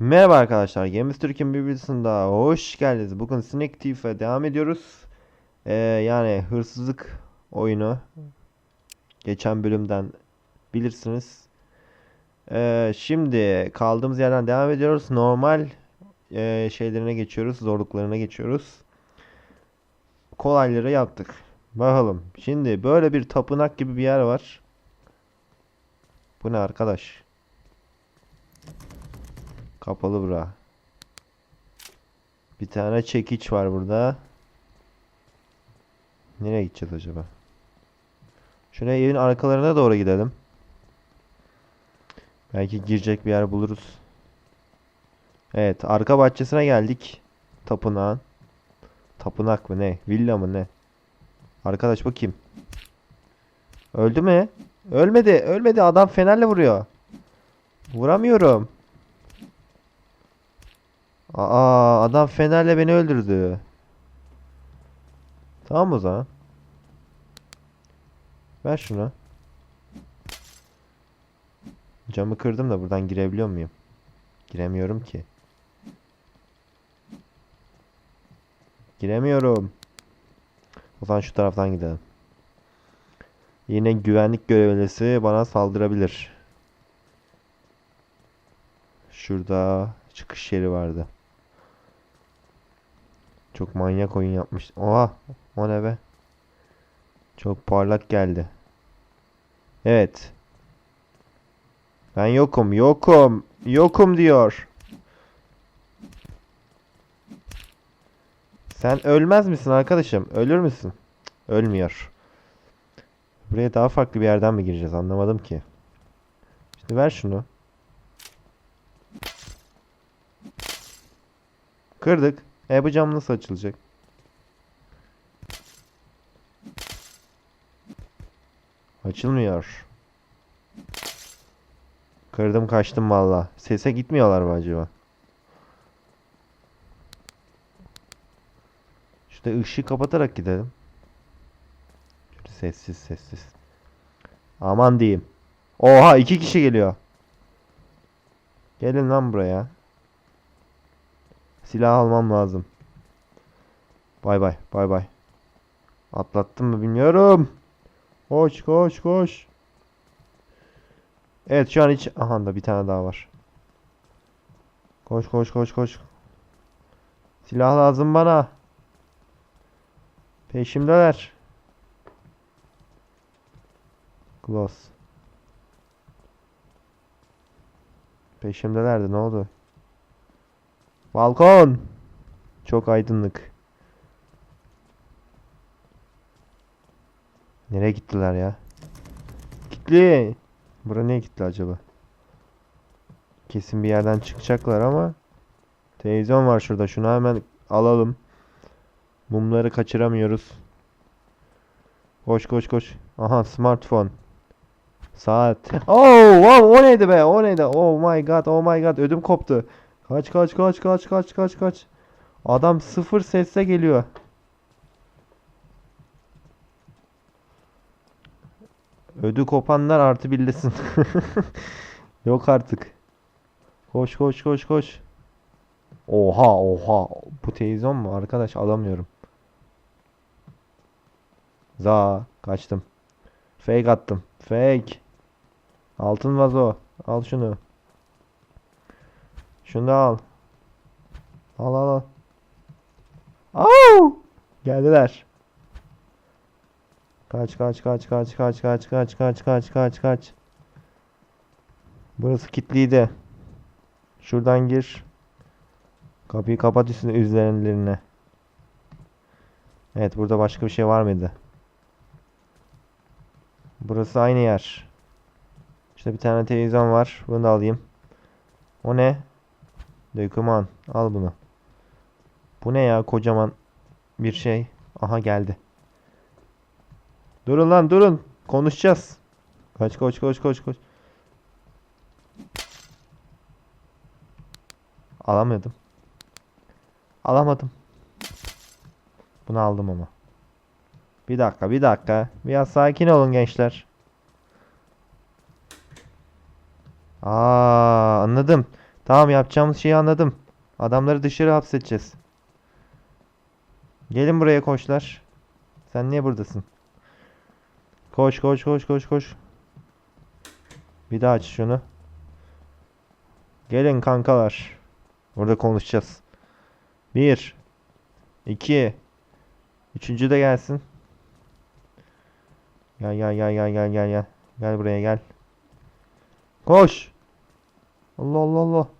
Merhaba arkadaşlar, Games Türk'ün bir videosunda hoş geldiniz. Bugün Snake Thief'e devam ediyoruz. Ee, yani hırsızlık oyunu. Geçen bölümden bilirsiniz. Ee, şimdi kaldığımız yerden devam ediyoruz. Normal e, şeylerine geçiyoruz, zorluklarına geçiyoruz. Kolayları yaptık. Bakalım. Şimdi böyle bir tapınak gibi bir yer var. Bu ne arkadaş? Kapalı bura. Bir tane çekiç var burada. Nereye gideceğiz acaba? Şuraya evin arkalarına doğru gidelim. Belki girecek bir yer buluruz. Evet, arka bahçesine geldik. Tapınağın. Tapınak mı ne? Villa mı ne? Arkadaş bakayım. Öldü mü? Ölmedi. Ölmedi. Adam fenerle vuruyor. Vuramıyorum. Aa adam fenerle beni öldürdü. Tamam o zaman. Ver şunu. Camı kırdım da buradan girebiliyor muyum? Giremiyorum ki. Giremiyorum. O zaman şu taraftan gidelim. Yine güvenlik görevlisi bana saldırabilir. Şurada çıkış yeri vardı. Çok manyak oyun yapmış. Oha! O ne be? Çok parlak geldi. Evet. Ben yokum, yokum, yokum diyor. Sen ölmez misin arkadaşım? Ölür müsün? Ölmüyor. Buraya daha farklı bir yerden mi gireceğiz? Anlamadım ki. Şimdi ver şunu. Kırdık. E bu cam nasıl açılacak? Açılmıyor. Kırdım kaçtım valla. Sese gitmiyorlar mı acaba? Şurada ışığı kapatarak gidelim. Sessiz sessiz. Aman diyeyim. Oha iki kişi geliyor. Gelin lan buraya. Silah almam lazım. Bay bay bay bay. Atlattım mı bilmiyorum. Koş koş koş. Evet şu an hiç... Aha da bir tane daha var. Koş koş koş koş. Silah lazım bana. Peşimdeler. Close. Peşimdelerdi ne oldu? Balkon. Çok aydınlık. Nereye gittiler ya? Kitli. Bura niye gitti acaba? Kesin bir yerden çıkacaklar ama televizyon var şurada. Şunu hemen alalım. Mumları kaçıramıyoruz. Koş koş koş. Aha smartphone. Saat. Oh, wow, o neydi be? O neydi? Oh my god, oh my god. Ödüm koptu. Kaç kaç kaç kaç kaç kaç kaç. Adam sıfır sesle geliyor. Ödü kopanlar artı birlesin. Yok artık. Koş koş koş koş. Oha oha. Bu televizyon mu? Arkadaş alamıyorum. Za kaçtım. Fake attım. Fake. Altın vazo. Al şunu. Şunu da al. Al al al. Au! Geldiler. Kaç kaç kaç kaç kaç kaç kaç kaç kaç kaç kaç. Burası kilitliydi. Şuradan gir. Kapıyı kapat üstüne üzerlerine. Evet burada başka bir şey var mıydı? Burası aynı yer. İşte bir tane televizyon var. Bunu da alayım. O ne? Döküman. Al bunu. Bu ne ya kocaman bir şey. Aha geldi. Durun lan durun. Konuşacağız. Kaç koş koş koş koş. Alamadım. Alamadım. Bunu aldım ama. Bir dakika bir dakika. Biraz sakin olun gençler. Aa anladım. Tamam yapacağımız şeyi anladım. Adamları dışarı hapsedeceğiz. Gelin buraya koçlar. Sen niye buradasın? Koş koş koş koş koş. Bir daha aç şunu. Gelin kankalar. Burada konuşacağız. Bir. iki, Üçüncü de gelsin. Gel gel gel gel gel gel gel. Gel buraya gel. Koş. Allah Allah Allah.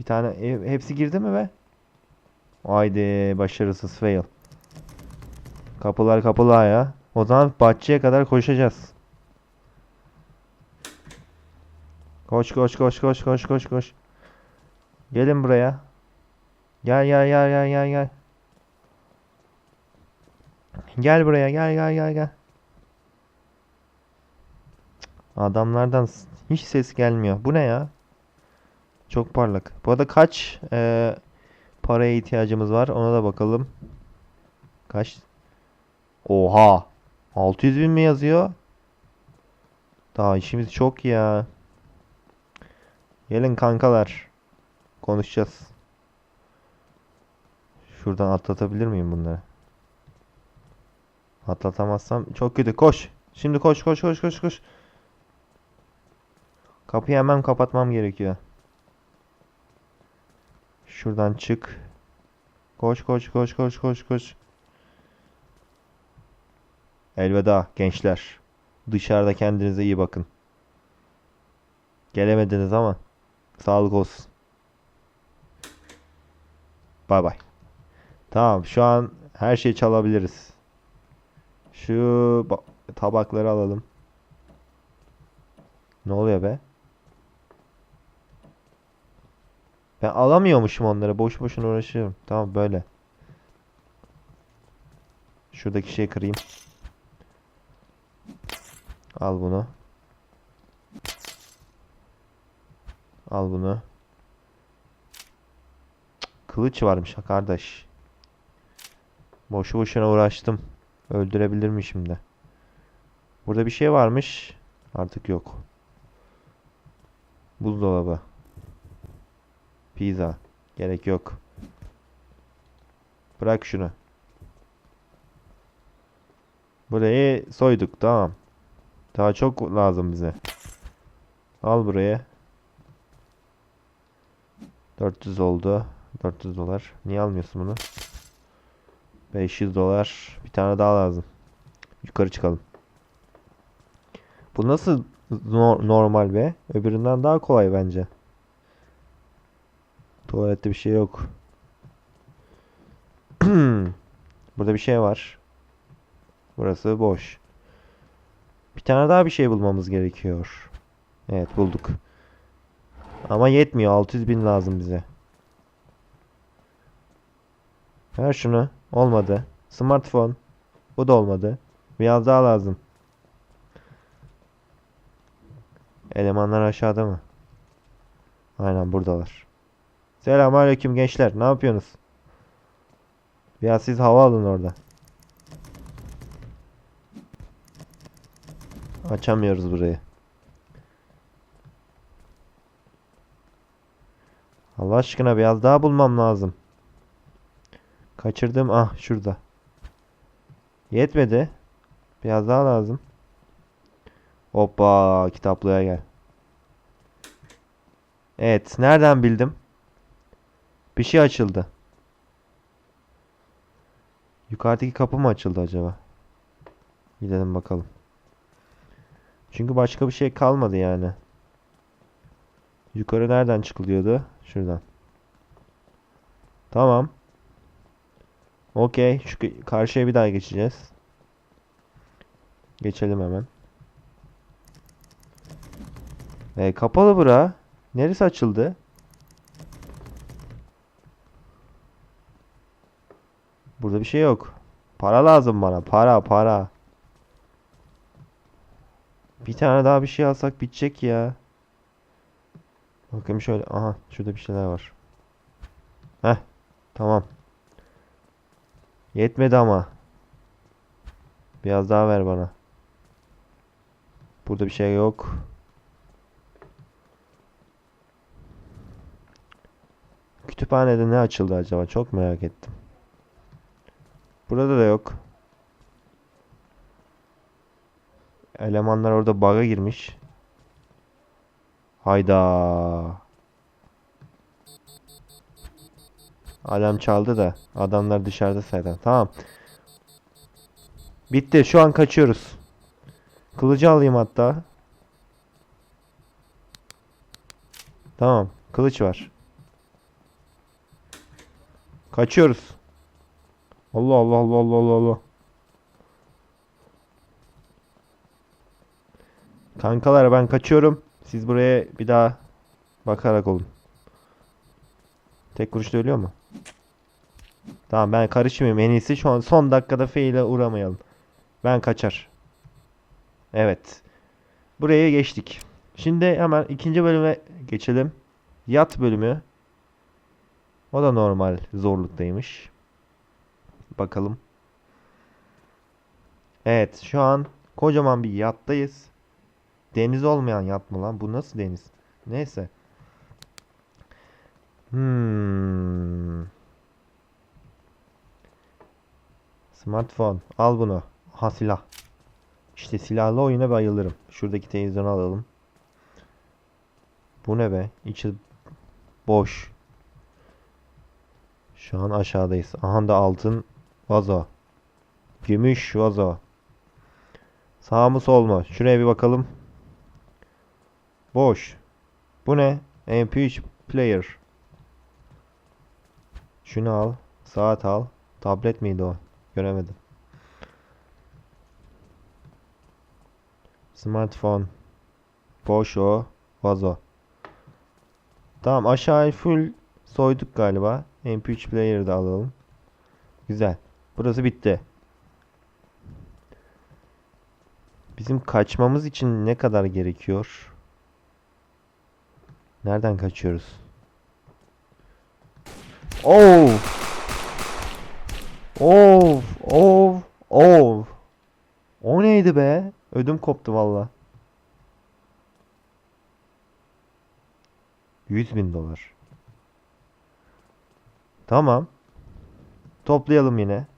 Bir tane hepsi girdi mi be? Haydi başarısız fail. Kapılar kapalı ya. O zaman bahçeye kadar koşacağız. Koş koş koş koş koş koş koş. Gelin buraya. Gel gel gel gel gel gel. Gel buraya gel gel gel gel. Adamlardan hiç ses gelmiyor. Bu ne ya? Çok parlak. Bu arada kaç eee, paraya ihtiyacımız var? Ona da bakalım. Kaç? Oha! 600 bin mi yazıyor? Daha işimiz çok ya. Gelin kankalar. Konuşacağız. Şuradan atlatabilir miyim bunları? Atlatamazsam çok kötü. Koş. Şimdi koş koş koş koş koş. Kapıyı hemen kapatmam gerekiyor. Şuradan çık. Koş koş koş koş koş koş. Elveda gençler. Dışarıda kendinize iyi bakın. Gelemediniz ama sağlık olsun. Bay bay. Tamam şu an her şeyi çalabiliriz. Şu ba- tabakları alalım. Ne oluyor be? Ben alamıyormuşum onları. Boş boşuna uğraşıyorum. Tamam böyle. Şuradaki şeyi kırayım. Al bunu. Al bunu. Kılıç varmış ha. Boşu boşuna uğraştım. Öldürebilirmişim de. Burada bir şey varmış. Artık yok. Buzdolabı. Pizza. Gerek yok. Bırak şunu. Burayı soyduk tamam. Daha çok lazım bize. Al buraya. 400 oldu. 400 dolar. Niye almıyorsun bunu? 500 dolar. Bir tane daha lazım. Yukarı çıkalım. Bu nasıl no- normal be? Öbüründen daha kolay bence. Tuvalette bir şey yok. Burada bir şey var. Burası boş. Bir tane daha bir şey bulmamız gerekiyor. Evet bulduk. Ama yetmiyor. 600 bin lazım bize. Ver şunu. Olmadı. Smartphone. Bu da olmadı. Biraz daha lazım. Elemanlar aşağıda mı? Aynen buradalar. Selamünaleyküm gençler. Ne yapıyorsunuz? Biraz siz hava alın orada. Açamıyoruz burayı. Allah aşkına biraz daha bulmam lazım. Kaçırdım. Ah şurada. Yetmedi. Biraz daha lazım. Hoppa kitaplığa gel. Evet. Nereden bildim? Bir şey açıldı. Yukarıdaki kapı mı açıldı acaba? Gidelim bakalım. Çünkü başka bir şey kalmadı yani. Yukarı nereden çıkılıyordu? Şuradan. Tamam. Okey. Şu karşıya bir daha geçeceğiz. Geçelim hemen. E, kapalı bura. Neresi açıldı? Burada bir şey yok. Para lazım bana. Para para. Bir tane daha bir şey alsak bitecek ya. Bakayım şöyle. Aha şurada bir şeyler var. Heh. Tamam. Yetmedi ama. Biraz daha ver bana. Burada bir şey yok. Kütüphanede ne açıldı acaba? Çok merak ettim. Burada da yok. Elemanlar orada bug'a girmiş. Hayda. Alarm çaldı da adamlar dışarıda zaten. Tamam. Bitti. Şu an kaçıyoruz. Kılıcı alayım hatta. Tamam. Kılıç var. Kaçıyoruz. Allah Allah Allah Allah Allah Allah. Kankalar ben kaçıyorum. Siz buraya bir daha bakarak olun. Tek vuruşta ölüyor mu? Tamam ben karışmayayım. En iyisi şu an son dakikada fail'e uğramayalım. Ben kaçar. Evet. Buraya geçtik. Şimdi hemen ikinci bölüme geçelim. Yat bölümü. O da normal zorluktaymış. Bakalım. Evet şu an kocaman bir yattayız. Deniz olmayan yat mı lan? Bu nasıl deniz? Neyse. Hmm. Smartphone. Al bunu. Ha silah. İşte silahlı oyuna bayılırım. Şuradaki televizyonu alalım. Bu ne be? İçi boş. Şu an aşağıdayız. Aha da altın vazo. Gümüş vazo. Sağ mı sol mu? Şuraya bir bakalım. Boş. Bu ne? MP3 player. Şunu al. Saat al. Tablet miydi o? Göremedim. Smartphone. Boş o. Vazo. Tamam aşağıyı full soyduk galiba. MP3 player'ı da alalım. Güzel. Burası bitti. Bizim kaçmamız için ne kadar gerekiyor? Nereden kaçıyoruz? Oh! Of! Of! Of! O neydi be? Ödüm koptu valla. 100 bin dolar. Tamam. Toplayalım yine.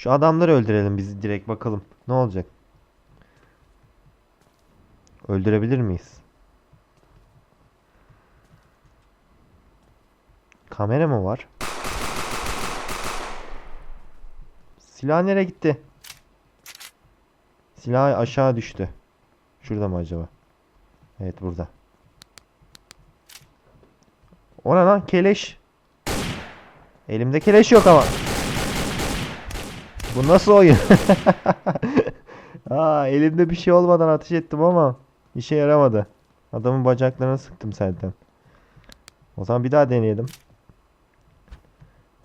Şu adamları öldürelim biz direkt bakalım. Ne olacak? Öldürebilir miyiz? Kamera mı var? Silah nereye gitti? Silah aşağı düştü. Şurada mı acaba? Evet burada. O ne lan? Keleş. Elimde keleş yok ama. Bu nasıl oyun? Aa, elimde bir şey olmadan ateş ettim ama işe yaramadı. Adamın bacaklarını sıktım zaten. O zaman bir daha deneyelim.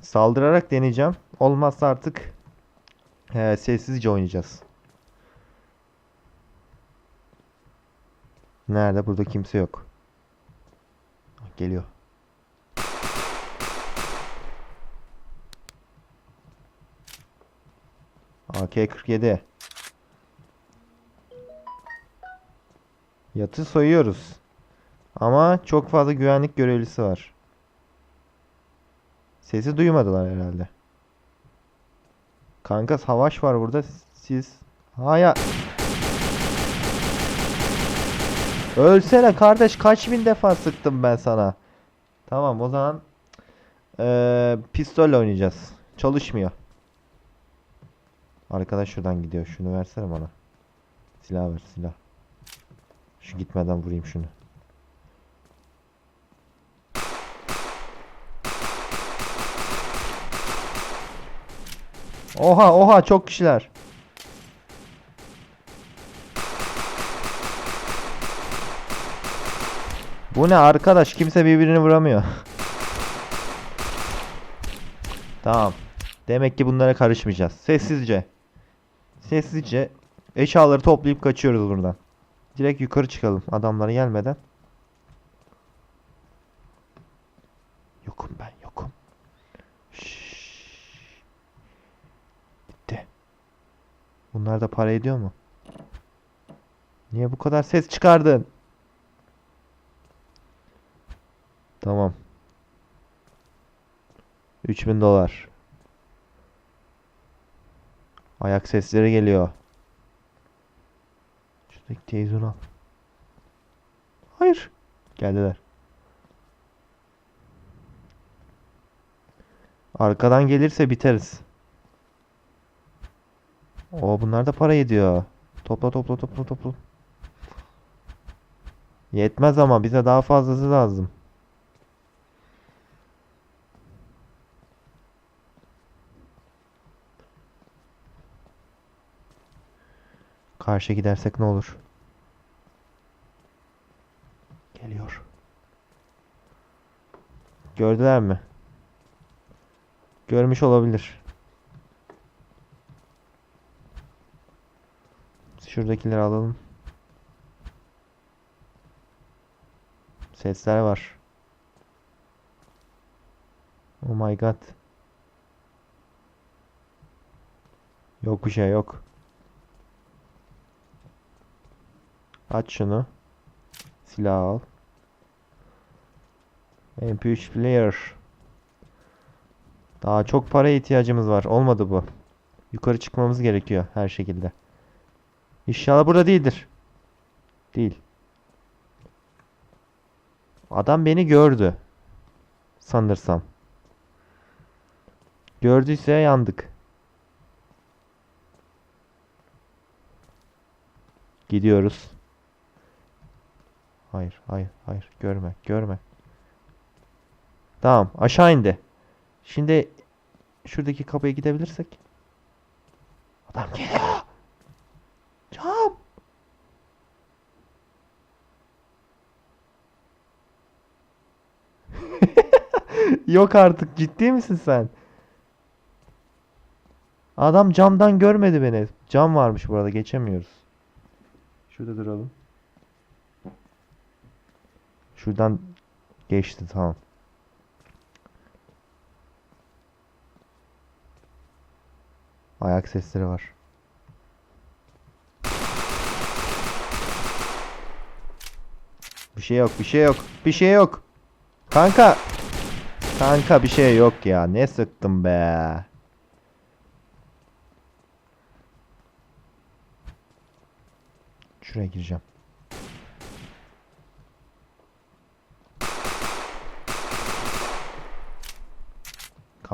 Saldırarak deneyeceğim. Olmazsa artık he, sessizce oynayacağız. Nerede? Burada kimse yok. Geliyor. AK-47. Yatı soyuyoruz. Ama çok fazla güvenlik görevlisi var. Sesi duymadılar herhalde. Kanka savaş var burada. Siz... Haya... Ölsene kardeş kaç bin defa sıktım ben sana. Tamam o zaman eee pistolle oynayacağız. Çalışmıyor. Arkadaş şuradan gidiyor. Şunu versene bana. Silah ver silah. Şu gitmeden vurayım şunu. Oha oha çok kişiler. Bu ne arkadaş? Kimse birbirini vuramıyor. Tamam. Demek ki bunlara karışmayacağız. Sessizce. Sessizce eşyaları toplayıp kaçıyoruz buradan. Direkt yukarı çıkalım adamlara gelmeden. Yokum ben yokum. Şşş. Gitti. Bunlar da para ediyor mu? Niye bu kadar ses çıkardın? Tamam. 3000 dolar. Ayak sesleri geliyor. Şuradaki televizyonu al. Hayır. Geldiler. Arkadan gelirse biteriz. O bunlar da para ediyor. Topla topla topla topla. Yetmez ama bize daha fazlası lazım. Karşıya gidersek ne olur? Geliyor. Gördüler mi? Görmüş olabilir. Şuradakileri alalım. Sesler var. Oh my god. Yok bir şey yok. Aç şunu. Silah al. MP3 player. Daha çok paraya ihtiyacımız var. Olmadı bu. Yukarı çıkmamız gerekiyor her şekilde. İnşallah burada değildir. Değil. Adam beni gördü. Sanırsam. Gördüyse yandık. Gidiyoruz. Hayır, hayır, hayır. Görme, görme. Tamam, aşağı indi. Şimdi şuradaki kapıya gidebilirsek. Adam geliyor. Cam. Yok artık ciddi misin sen? Adam camdan görmedi beni. Cam varmış burada geçemiyoruz. Şurada duralım. Şuradan geçti tamam. Ayak sesleri var. Bir şey yok, bir şey yok, bir şey yok. Kanka. Kanka bir şey yok ya. Ne sıktım be. Şuraya gireceğim.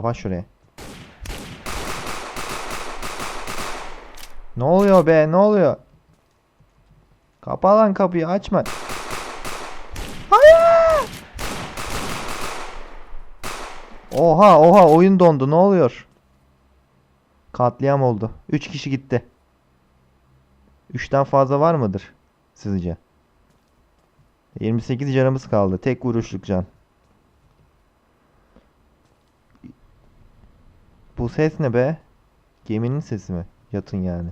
Kapat şurayı. Ne oluyor be? Ne oluyor? Kapa lan kapıyı açma. Hayır! Oha oha oyun dondu. Ne oluyor? Katliam oldu. 3 kişi gitti. 3'ten fazla var mıdır sizce? 28 canımız kaldı. Tek vuruşluk can. Bu ses ne be? Geminin sesi mi? Yatın yani.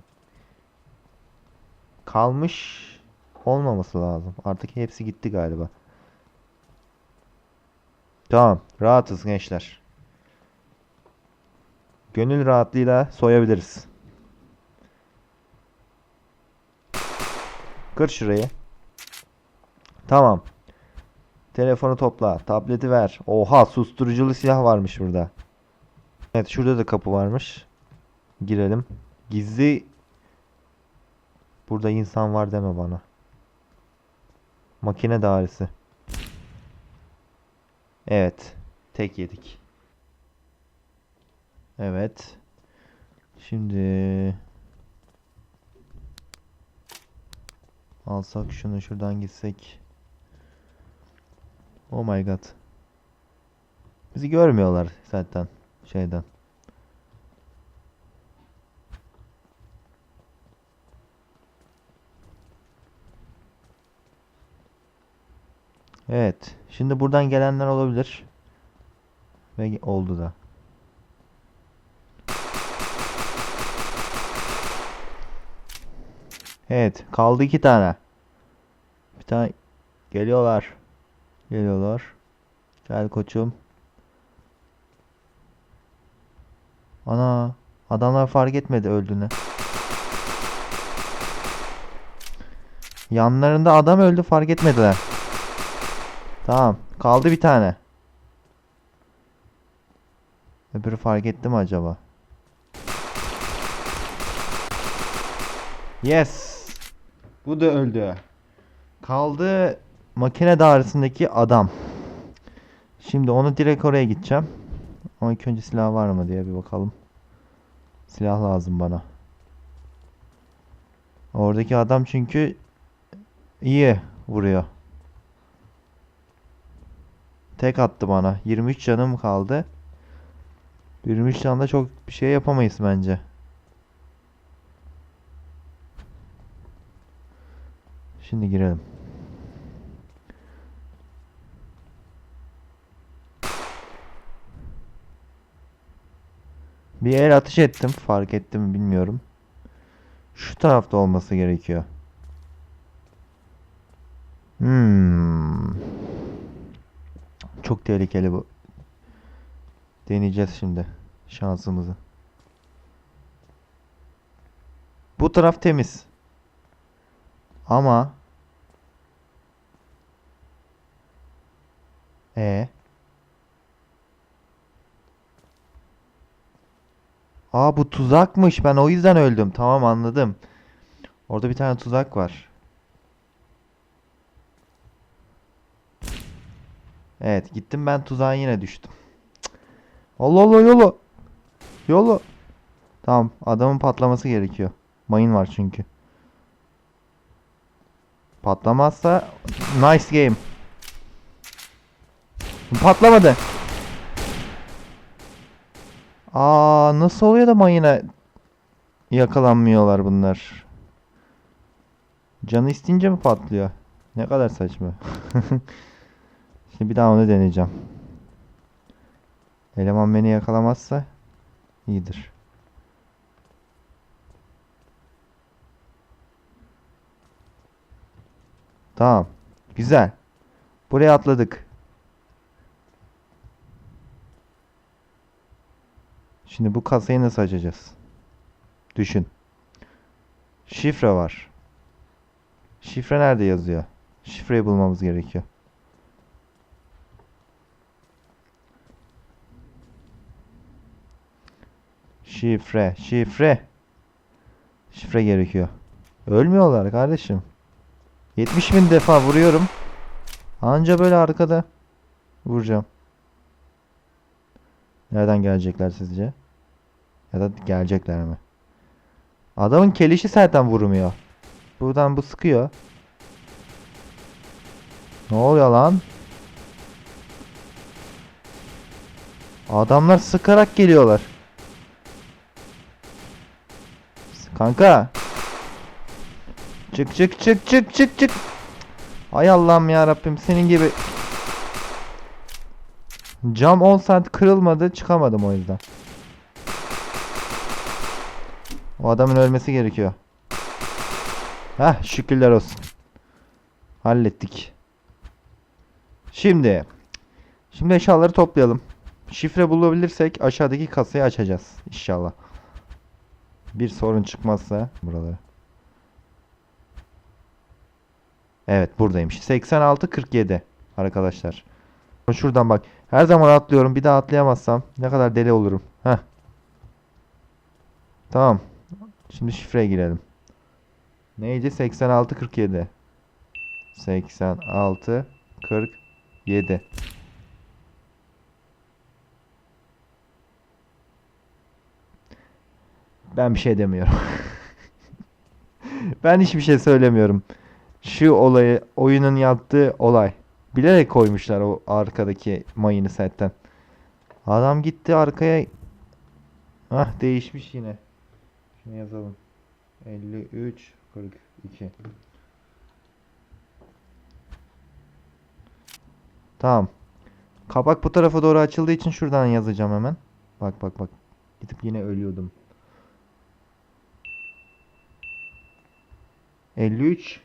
Kalmış olmaması lazım. Artık hepsi gitti galiba. Tamam. Rahatız gençler. Gönül rahatlığıyla soyabiliriz. Kır şurayı. Tamam. Telefonu topla. Tableti ver. Oha susturuculu silah varmış burada. Evet şurada da kapı varmış. Girelim. Gizli Burada insan var deme bana. Makine dairesi. Evet. Tek yedik. Evet. Şimdi alsak şunu şuradan gitsek. Oh my god. Bizi görmüyorlar zaten şeyden. Evet. Şimdi buradan gelenler olabilir. Ve oldu da. Evet. Kaldı iki tane. Bir tane geliyorlar. Geliyorlar. Gel koçum. Ana. Adamlar fark etmedi öldüğünü. Yanlarında adam öldü fark etmediler. Tamam. Kaldı bir tane. Öbürü fark etti mi acaba? Yes. Bu da öldü. Kaldı makine dairesindeki adam. Şimdi onu direkt oraya gideceğim. Ama ilk önce silah var mı diye bir bakalım. Silah lazım bana. Oradaki adam çünkü iyi vuruyor. Tek attı bana. 23 canım kaldı. 23 canla çok bir şey yapamayız bence. Şimdi girelim. Bir el atış ettim. Fark ettim mi bilmiyorum. Şu tarafta olması gerekiyor. Hmm. Çok tehlikeli bu. Deneyeceğiz şimdi şansımızı. Bu taraf temiz. Ama e Aa bu tuzakmış. Ben o yüzden öldüm. Tamam anladım. Orada bir tane tuzak var. Evet gittim ben tuzağa yine düştüm. Allah Allah yolu. Yolu. Tamam adamın patlaması gerekiyor. Mayın var çünkü. Patlamazsa nice game. Patlamadı. Aa nasıl oluyor da mayına yakalanmıyorlar bunlar? Canı istince mi patlıyor? Ne kadar saçma. Şimdi bir daha onu deneyeceğim. Eleman beni yakalamazsa iyidir. Tamam. Güzel. Buraya atladık. Şimdi bu kasayı nasıl açacağız? Düşün. Şifre var. Şifre nerede yazıyor? Şifreyi bulmamız gerekiyor. Şifre, şifre. Şifre gerekiyor. Ölmüyorlar kardeşim. 70 bin defa vuruyorum. Anca böyle arkada vuracağım. Nereden gelecekler sizce? Ya da gelecekler mi? Adamın kelişi zaten vurmuyor. Buradan bu sıkıyor. Ne oluyor lan? Adamlar sıkarak geliyorlar. Kanka. Çık çık çık çık çık çık. Ay Allah'ım ya Rabbim senin gibi. Cam 10 saat kırılmadı çıkamadım o yüzden. O adamın ölmesi gerekiyor. Heh şükürler olsun. Hallettik. Şimdi. Şimdi eşyaları toplayalım. Şifre bulabilirsek aşağıdaki kasayı açacağız. İnşallah. Bir sorun çıkmazsa buraları. Evet buradaymış. 86 47 arkadaşlar. Şuradan bak. Her zaman atlıyorum. Bir daha atlayamazsam ne kadar deli olurum. Heh. Tamam. Şimdi şifreye girelim. Neydi? 86 47. 86 47. Ben bir şey demiyorum. ben hiçbir şey söylemiyorum. Şu olayı, oyunun yaptığı olay. Bilerek koymuşlar o arkadaki mayını setten. Adam gitti arkaya. Ah değişmiş yine. Şunu yazalım. 53 42. Tamam. Kapak bu tarafa doğru açıldığı için şuradan yazacağım hemen. Bak bak bak. Gidip yine ölüyordum. 53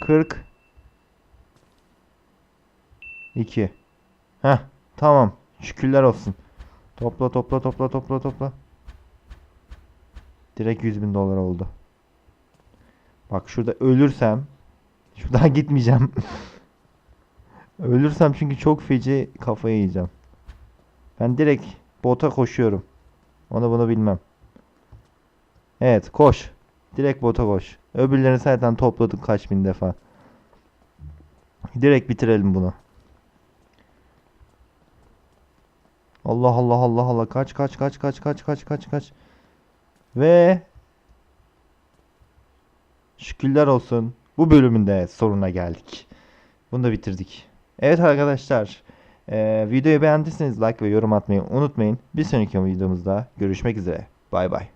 40 2 Heh tamam. Şükürler olsun. Topla topla topla topla topla. Direkt 100 bin dolar oldu. Bak şurada ölürsem Şuradan gitmeyeceğim. Ölürsem çünkü çok feci kafayı yiyeceğim. Ben direkt bota koşuyorum. Onu bunu bilmem. Evet koş. Direkt bota koş. Öbürlerini zaten topladık kaç bin defa. Direkt bitirelim bunu. Allah Allah Allah Allah kaç kaç kaç kaç kaç kaç kaç kaç. Ve şükürler olsun bu bölümün de sonuna geldik. Bunu da bitirdik. Evet arkadaşlar eee, videoyu beğendiyseniz like ve yorum atmayı unutmayın. Bir sonraki videomuzda görüşmek üzere. Bay bay.